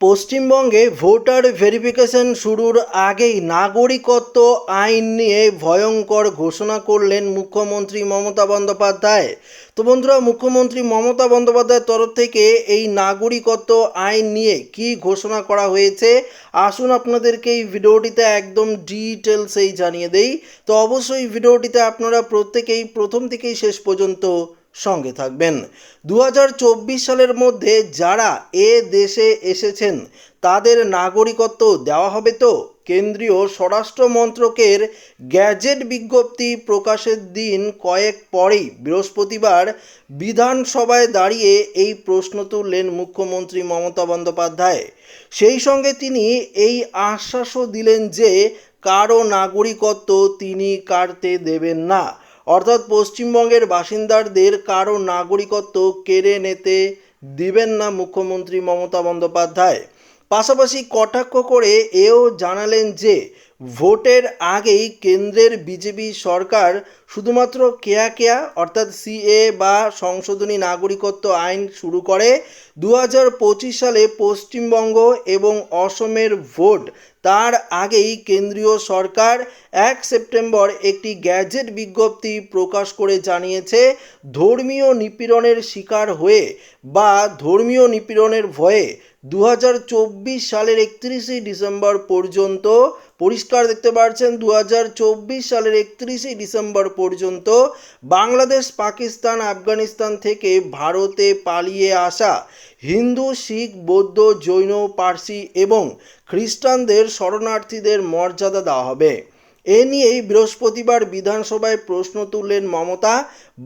পশ্চিমবঙ্গে voter verification শুরুর আগেই নাগরিকত্ব আইন নিয়ে ভয়ঙ্কর ঘোষণা করলেন মুখ্যমন্ত্রী মমতা বন্দ্যোপাধ্যায়। তো বন্ধুরা, মুখ্যমন্ত্রী মমতা বন্দ্যোপাধ্যায়ের তরফ থেকে এই নাগরিকত্ব আইন নিয়ে কি ঘোষণা করা হয়েছে, আসুন আপনাদেরকে এই ভিডিওটিতে একদম ডিটেলসেই জানিয়ে দেই। তো অবশ্যই ভিডিওটিতে আপনারা প্রত্যেকেই প্রথম থেকেই শেষ পর্যন্ত সঙ্গে থাকবেন। দু হাজার চব্বিশ সালের মধ্যে যারা এ দেশে এসেছেন, তাদের নাগরিকত্ব দেওয়া হবে তো? কেন্দ্রীয় স্বরাষ্ট্র মন্ত্রকের গ্যাজেট বিজ্ঞপ্তি প্রকাশের দিন কয়েক পরেই বৃহস্পতিবার বিধানসভায় দাঁড়িয়ে এই প্রশ্ন তুললেন মুখ্যমন্ত্রী মমতা বন্দ্যোপাধ্যায়। সেই সঙ্গে তিনি এই আশ্বাসও দিলেন যে কারও নাগরিকত্ব তিনি কাটতে দেবেন না। অর্থাৎ পশ্চিমবঙ্গের বাসিন্দাদের কারও নাগরিকত্ব কেড়ে নিতে দিবেন না মুখ্যমন্ত্রী মমতা বন্দ্যোপাধ্যায়। পাশাপাশি কটাক্ষ করে এও জানালেন যে, ভোটের আগেই কেন্দ্রের বিজেপি সরকার শুধুমাত্র কেয়া কেয়া, অর্থাৎ সিএ বা সংশোধনী নাগরিকত্ব আইন শুরু করে দু হাজার পঁচিশ সালে পশ্চিমবঙ্গ এবং অসমের ভোট, তার আগেই কেন্দ্রীয় সরকার এক সেপ্টেম্বর একটি গ্যাজেট বিজ্ঞপ্তি প্রকাশ করে জানিয়েছে, ধর্মীয় নিপীড়নের শিকার হয়ে বা ধর্মীয় নিপীড়নের ভয়ে দু হাজার চব্বিশ সালের একত্রিশে ডিসেম্বর পর্যন্ত পরিষ্কার দেখতে পাচ্ছেন দু হাজার চব্বিশ সালের একত্রিশে ডিসেম্বর পর্যন্ত বাংলাদেশ, পাকিস্তান, আফগানিস্তান থেকে ভারতে পালিয়ে আসা হিন্দু, শিখ, বৌদ্ধ, জৈন, পার্সি এবং খ্রিস্টানদের শরণার্থীদের মর্যাদা দেওয়া হবে। এ নিয়েই বৃহস্পতিবার বিধানসভায় প্রশ্ন তুললেন মমতা,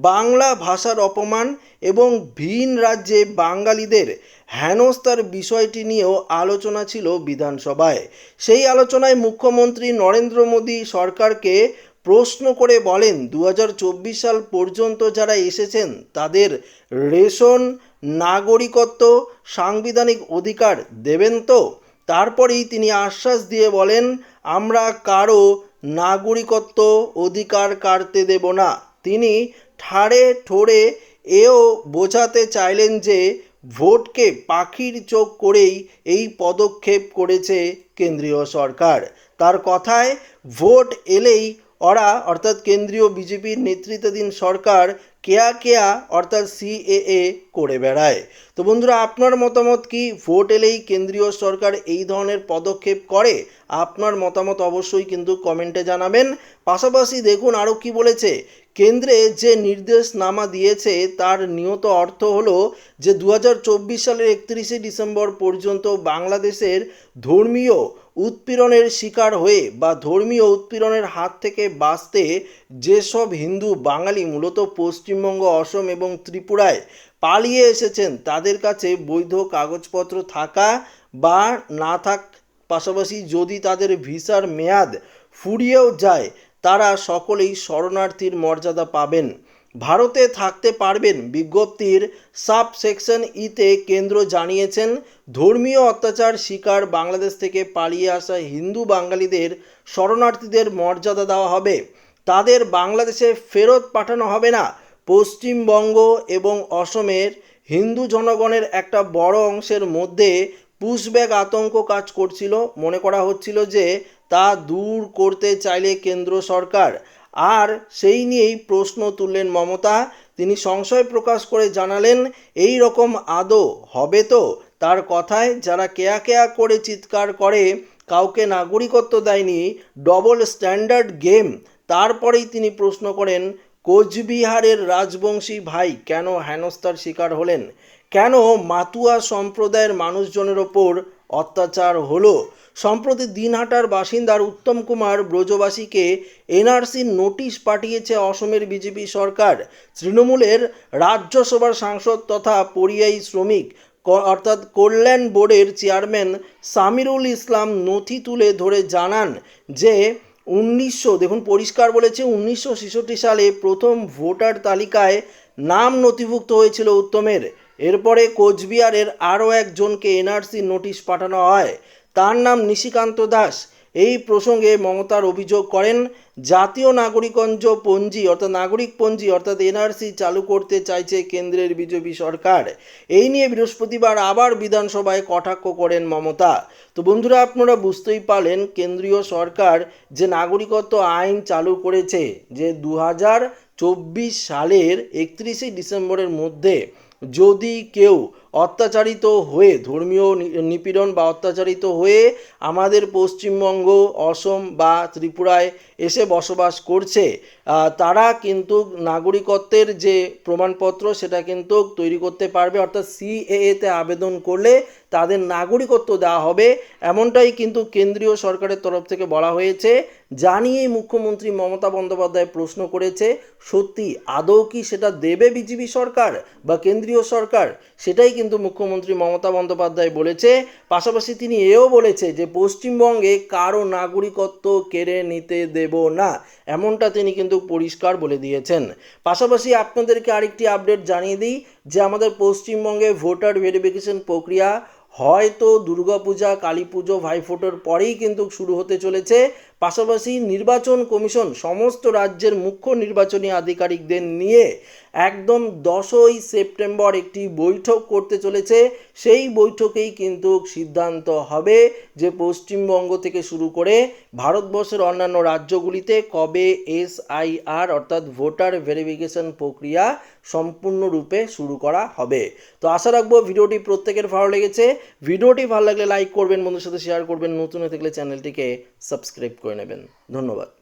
বাংলা ভাষার অপমান এবং ভিন রাজ্যে বাঙালিদের হেনস্থার বিষয়টি নিয়েও আলোচনা ছিল বিধানসভায়। সেই আলোচনায় মুখ্যমন্ত্রী নরেন্দ্র মোদী সরকারকে প্রশ্ন করে বলেন দু হাজার চব্বিশ সাল পর্যন্ত যারা এসেছেন তাদের রেশন, নাগরিকত্ব, সাংবিধানিক অধিকার দেবেন তো? তারপরেই তিনি আশ্বাস দিয়ে বলেন, আমরা কারও নাগরিকত্ব অধিকার কাটতে দেব না। তিনি ঠাড়ে ঠোড়ে এও বোঝাতে চাইলেন যে ভোটকে পাখির চোখ করেই এই পদক্ষেপ করেছে কেন্দ্রীয় সরকার। তার কথায়, ভোট এলেই ওরা, অর্থাৎ কেন্দ্রীয় বিজেপির নেতৃত্বাধীন সরকার কেয়া কেয়া অর্থাৎ সিএএ করে বেড়ায়। তো বন্ধুরা, আপনার মতামত কি? ভোট এলেই কেন্দ্রীয় সরকার এই ধরনের পদক্ষেপ করে? আপনার মতামত অবশ্যই কিন্তু কমেন্টে জানাবেন। পাশাপাশি দেখুন আরও কি বলেছে। কেন্দ্রে যে নির্দেশনামা দিয়েছে, তার নিয়ত অর্থ হলো যে দু হাজার চব্বিশ সালের একত্রিশে ডিসেম্বর পর্যন্ত বাংলাদেশের ধর্মীয় উৎপীড়নের শিকার হয়ে বা ধর্মীয় উৎপীড়নের হাত থেকে বাঁচতে যেসব হিন্দু, বাঙালি, মূলত পশ্চিমবঙ্গ, অসম এবং ত্রিপুরায় পালিয়ে এসেছেন, তাদের কাছে বৈধ কাগজপত্র থাকা বা না থাক পাশাপাশি যদি তাদের ভিসার মেয়াদ ফুরিয়েও যায় তারা সকলেই শরণার্থীর মর্যাদা পাবেন। ভারতে থাকতে পারবেন বিজ্ঞপ্তির সাব সেকশন ইতে কেন্দ্র জানিয়েছেন, ধর্মীয় অত্যাচার শিকার বাংলাদেশ থেকে পালিয়ে আসা হিন্দু বাঙালিদের শরণার্থীদের মর্যাদা দেওয়া হবে। তাদের বাংলাদেশে ফেরত পাঠানো হবে না। পশ্চিমবঙ্গ এবং অসমের হিন্দু জনগণের একটা বড় অংশের মধ্যে পুশব্যাক আতঙ্ক কাজ করছিল। মনে করা হচ্ছিল যে তা দূর করতে চাইলে কেন্দ্র সরকার। আর সেই নিয়েই প্রশ্ন তুললেন মমতা। তিনি সংশয় প্রকাশ করে জানালেন, এই রকম আদৌ হবে তো? তার কথায় যারা কেয়া কেয়া করে চিৎকার করে, কাউকে নাগরিকত্ব দেয়নি, ডবল স্ট্যান্ডার্ড গেম। তারপরেই তিনি প্রশ্ন করেন, কোচবিহারের রাজবংশী ভাই কেন হেনস্থার শিকার হলেন? কেন মাতুয়া সম্প্রদায়ের মানুষজনের ওপর অত্যাচার হলো। সম্প্রতি দিনহাটার বাসিন্দার উত্তম কুমার ব্রজবাসীকে এনআরসির নোটিশ পাঠিয়েছে অসমের বিজেপি সরকার। তৃণমূলের রাজ্যসভার সাংসদ তথা পরিযায়ী শ্রমিক অর্থাৎ কল্যাণ বোর্ডের চেয়ারম্যান সামিরুল ইসলাম নথি তুলে ধরে জানান যে, উনিশশো, দেখুন পরিষ্কার বলেছে, উনিশশো ছেষট্টি সালে প্রথম ভোটার তালিকায় নাম নথিভুক্ত হয়েছিল উত্তমের। এরপরে কোচবিহারের আরও একজনকে এনআরসি নোটিশ পাঠানো হয়। তার নাম নিশিকান্ত দাস। এই প্রসঙ্গে মমতার অভিযোগ করেন, জাতীয় নাগরিকঞ্জ পঞ্জি অর্থাৎ নাগরিক পঞ্জি অর্থাৎ এনআরসি চালু করতে চাইছে কেন্দ্রের বিজেপি সরকার। এই নিয়ে বৃহস্পতিবার আবার বিধানসভায় কটাক্ষ করেন মমতা। তো বন্ধুরা, আপনারা বুঝতেই পারলেন, কেন্দ্রীয় সরকার যে নাগরিকত্ব আইন চালু করেছে যে দু চব্বিশ সালের একত্রিশে ডিসেম্বরের মধ্যে যদি কেউ অত্যাচারিত হয়ে, ধর্মীয় নিপীড়ন বা অত্যাচারিত হয়ে আমাদের পশ্চিমবঙ্গ, অসম বা ত্রিপুরায় এসে বসবাস করছে। তারা কিন্তু নাগরিকত্বের যে প্রমাণপত্র সেটা কিন্তু তৈরি করতে পারবে, অর্থাৎ সিএএতে আবেদন করলে তাদের নাগরিকত্ব দেওয়া হবে। এমনটাই কিন্তু কেন্দ্রীয় সরকারের তরফ থেকে বলা হয়েছে। জানিয়ে মুখ্যমন্ত্রী মমতা বন্দ্যোপাধ্যায় প্রশ্ন করেছে, সত্যি আদৌ কি সেটা দেবে বিজেপি সরকার বা কেন্দ্রীয় সরকার? সেটাই কিন্তু মুখ্যমন্ত্রী মমতা বন্দ্যোপাধ্যায় বলেছে, পাশাপাশি তিনি এও বলেছে যে পশ্চিমবঙ্গে কারও নাগরিকত্ব কেড়ে নিতে দেব না। এমনটা তিনি কিন্তু পরিষ্কার বলে দিয়েছেন। পাশাপাশি আপনাদেরকে আরেকটি আপডেট জানিয়ে দিই, যে আমাদের পশ্চিমবঙ্গে ভোটার ভেরিফিকেশন প্রক্রিয়া হয়তো দুর্গাপূজা কালী পুজো ভাইফোঁটার পরেই কিন্তু শুরু হতে চলেছে। পাশাপাশি নির্বাচন কমিশন সমস্ত রাজ্যের মুখ্য নির্বাচনী আধিকারিকদের নিয়ে একদম দশই সেপ্টেম্বর একটি বৈঠক করতে চলেছে। সেই বৈঠকেই কিন্তু সিদ্ধান্ত হবে যে পশ্চিমবঙ্গ থেকে শুরু করে ভারতবর্ষের অন্যান্য রাজ্যগুলিতে কবে এসআইআর অর্থাৎ ভোটার ভেরিফিকেশন প্রক্রিয়া সম্পূর্ণরূপে শুরু করা হবে। তো আশা রাখব ভিডিওটি প্রত্যেকের ভালো লেগেছে। ভিডিওটি ভালো লাগলে লাইক করবেন বন্ধুর সাথে শেয়ার করবেন। নতুন হয়ে থাকলে চ্যানেলটিকে সাবস্ক্রাইব করে নেবেন। ধন্যবাদ।